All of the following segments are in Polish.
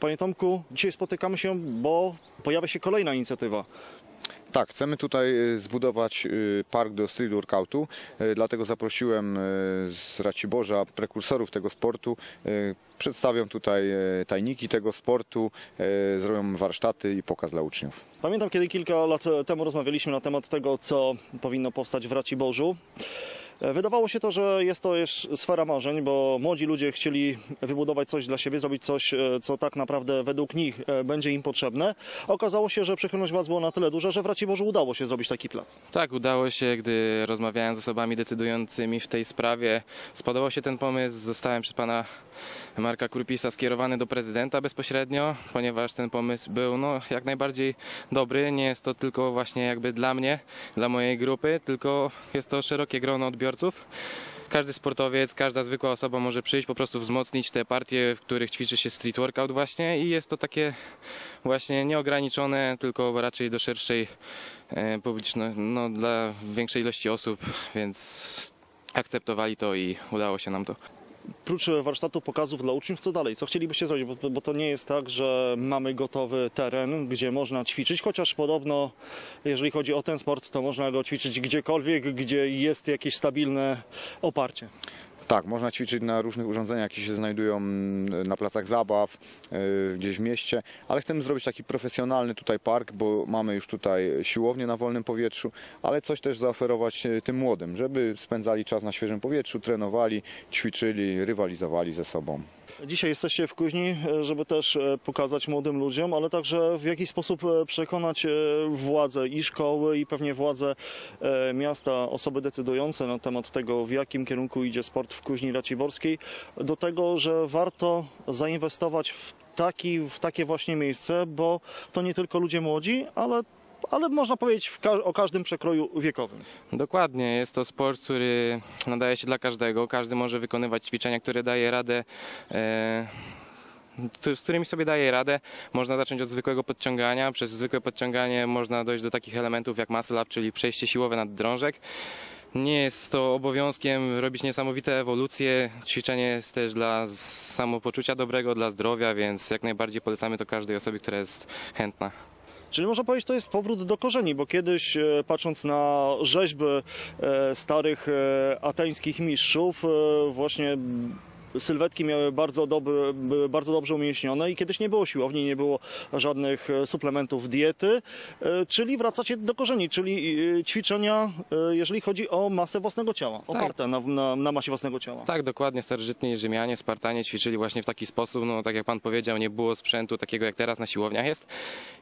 Panie Tomku, dzisiaj spotykamy się, bo pojawia się kolejna inicjatywa. Tak, chcemy tutaj y, zbudować y, park do street workoutu, y, dlatego zaprosiłem z Raciborza prekursorów tego sportu. Przedstawią tutaj tajniki tego sportu, zrobią warsztaty i pokaz dla uczniów. Pamiętam, kiedy kilka lat temu rozmawialiśmy na temat tego, co powinno powstać w Raciborzu. E, Wydawało się to, że jest to już sfera marzeń, bo młodzi ludzie chcieli wybudować coś dla siebie, zrobić coś, e, co tak naprawdę według nich e, będzie im potrzebne. Okazało się, że przychylność władz była na tyle duża, że w Raciborzu udało się zrobić taki plac. Tak, udało się, gdy rozmawiałem z osobami decydującymi w tej sprawie. Spodobał się ten pomysł, zostałem przez pana Marka Kurpisa skierowany do prezydenta bezpośrednio, ponieważ ten pomysł był no, jak najbardziej dobry. Nie jest to tylko właśnie jakby dla mnie, dla mojej grupy, tylko jest to szerokie grono odbiorców. Każdy sportowiec, każda zwykła osoba może przyjść, po prostu wzmocnić te partie, w których ćwiczy się street workout właśnie i jest to takie właśnie nieograniczone, tylko raczej do szerszej e, publiczności, no dla większej ilości osób, więc akceptowali to i udało się nam to. Prócz warsztatu pokazów dla uczniów, co dalej? Co chcielibyście zrobić? Bo, bo to nie jest tak, że mamy gotowy teren, gdzie można ćwiczyć, chociaż podobno, jeżeli chodzi o ten sport, to można go ćwiczyć gdziekolwiek, gdzie jest jakieś stabilne oparcie. Tak, można ćwiczyć na różnych urządzeniach, jakie się znajdują mm, na placach zabaw, y, gdzieś w mieście, ale chcemy zrobić taki profesjonalny tutaj park, bo mamy już tutaj siłownię na wolnym powietrzu, ale coś też zaoferować y, tym młodym, żeby spędzali czas na świeżym powietrzu, trenowali, ćwiczyli, rywalizowali ze sobą. Dzisiaj jesteście w Kuźni, żeby też e, pokazać młodym ludziom, ale także w jakiś sposób e, przekonać e, władze i szkoły i pewnie władze miasta, osoby decydujące na temat tego, w jakim kierunku idzie sport w Kuźni Raciborskiej, do tego, że warto zainwestować w, taki, w takie właśnie miejsce, bo to nie tylko ludzie młodzi, ale, ale można powiedzieć ka- o każdym przekroju wiekowym. Dokładnie, jest to sport, który nadaje się dla każdego. Każdy może wykonywać ćwiczenia, które daje radę. E, z którymi sobie daje radę. Można zacząć od zwykłego podciągania. Przez zwykłe podciąganie można dojść do takich elementów jak muscle up, czyli przejście siłowe nad drążek. Nie jest to obowiązkiem robić niesamowite ewolucje. Ćwiczenie jest też dla samopoczucia dobrego, dla zdrowia, więc jak najbardziej polecamy to każdej osobie, która jest chętna. Czyli można powiedzieć, to jest powrót do korzeni, bo kiedyś e, patrząc na rzeźby e, starych e, ateńskich mistrzów, właśnie sylwetki miały bardzo, dobry, były bardzo dobrze umięśnione i kiedyś nie było siłowni, nie było żadnych e, suplementów diety, e, czyli wracacie do korzeni, czyli e, ćwiczenia, jeżeli chodzi o masę własnego ciała, oparte na, na, na masie własnego ciała. Tak, dokładnie. Starożytni Rzymianie, Spartanie ćwiczyli właśnie w taki sposób. No, tak jak pan powiedział, nie było sprzętu takiego jak teraz na siłowniach jest.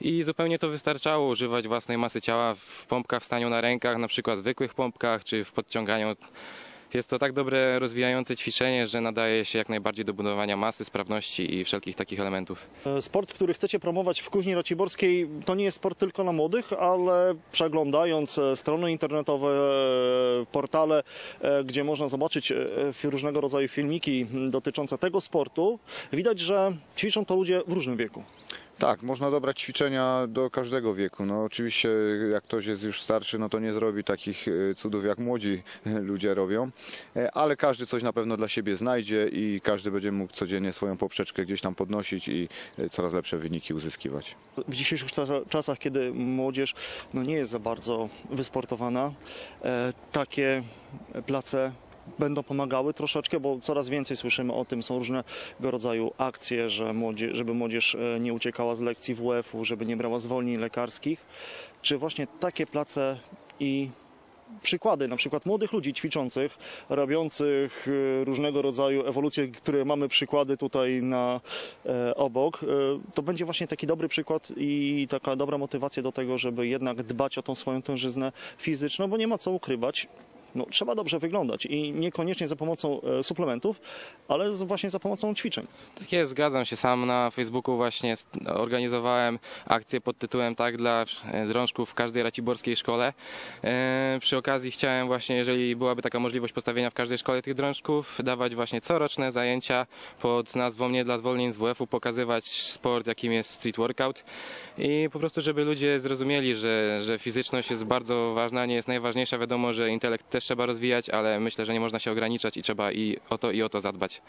I zupełnie to wystarczało używać własnej masy ciała w pompkach w staniu na rękach, na przykład zwykłych pompkach, czy w podciąganiu. Jest to tak dobre, rozwijające ćwiczenie, że nadaje się jak najbardziej do budowania masy, sprawności i wszelkich takich elementów. E, Sport, który chcecie promować w Kuźni Raciborskiej, to nie jest sport tylko dla młodych, ale przeglądając e, strony internetowe, e, portale, gdzie można zobaczyć różnego rodzaju filmiki dotyczące tego sportu, widać, że ćwiczą to ludzie w różnym wieku. Tak, można dobrać ćwiczenia do każdego wieku. No oczywiście jak ktoś jest już starszy, no to nie zrobi takich e, cudów jak młodzi ludzie robią, E, ale każdy coś na pewno dla siebie znajdzie i każdy będzie mógł codziennie swoją poprzeczkę gdzieś tam podnosić i e, coraz lepsze wyniki uzyskiwać. W dzisiejszych czas- czasach, kiedy młodzież no, nie jest za bardzo wysportowana, e, takie place będą pomagały troszeczkę, bo coraz więcej słyszymy o tym, są różnego rodzaju akcje, że żeby młodzież e, nie uciekała z lekcji WF-u, żeby nie brała zwolnień lekarskich. Czy właśnie takie place i przykłady, na przykład młodych ludzi ćwiczących, robiących e, różnego rodzaju ewolucje, które mamy przykłady tutaj na e, obok, e, to będzie właśnie taki dobry przykład i taka dobra motywacja do tego, żeby jednak dbać o tą swoją tężyznę fizyczną, bo nie ma co ukrywać. No, trzeba dobrze wyglądać i niekoniecznie za pomocą e, suplementów, ale właśnie za pomocą ćwiczeń. Tak jest, zgadzam się. Sam na Facebooku właśnie organizowałem akcję pod tytułem Tak dla e, drążków w każdej raciborskiej szkole. E, Przy okazji chciałem właśnie, jeżeli byłaby taka możliwość postawienia w każdej szkole tych drążków, dawać właśnie coroczne zajęcia pod nazwą Nie dla zwolnień z WF-u, pokazywać sport, jakim jest street workout i po prostu, żeby ludzie zrozumieli, że, że fizyczność jest bardzo ważna, nie jest najważniejsza. Wiadomo, że intelekt też trzeba rozwijać, ale myślę, że nie można się ograniczać i trzeba i o to i o to zadbać.